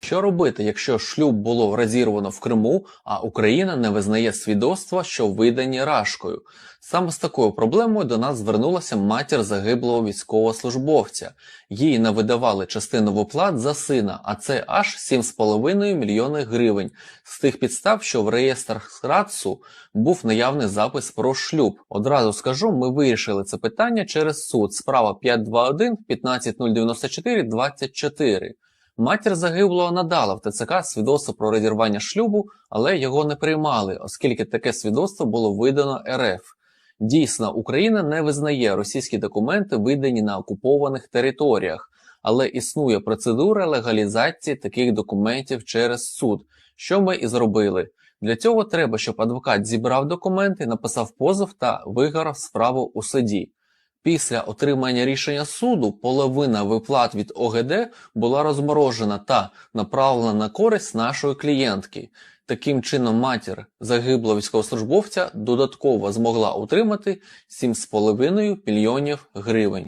Що робити, якщо шлюб було розірвано в Криму, а Україна не визнає свідоцтва, що видані Рашкою? Саме з такою проблемою до нас звернулася матір загиблого військовослужбовця. Їй не видавали частину виплат за сина, а це аж 7,5 мільйони гривень. З тих підстав, що в реєстрах РАЦУ був наявний запис про шлюб. Одразу скажу, ми вирішили це питання через суд. Справа 521 15094 24. Матір загиблого надала в ТЦК свідоцтво про розірвання шлюбу, але його не приймали, оскільки таке свідоцтво було видано РФ. Дійсно, Україна не визнає російські документи, видані на окупованих територіях, але існує процедура легалізації таких документів через суд, що ми і зробили. Для цього треба, щоб адвокат зібрав документи, написав позов та виграв справу у суді. Після отримання рішення суду половина виплат від ОГД була розморожена та направлена на користь нашої клієнтки. Таким чином, матір загиблого військовослужбовця додатково змогла отримати 7,5 мільйонів гривень.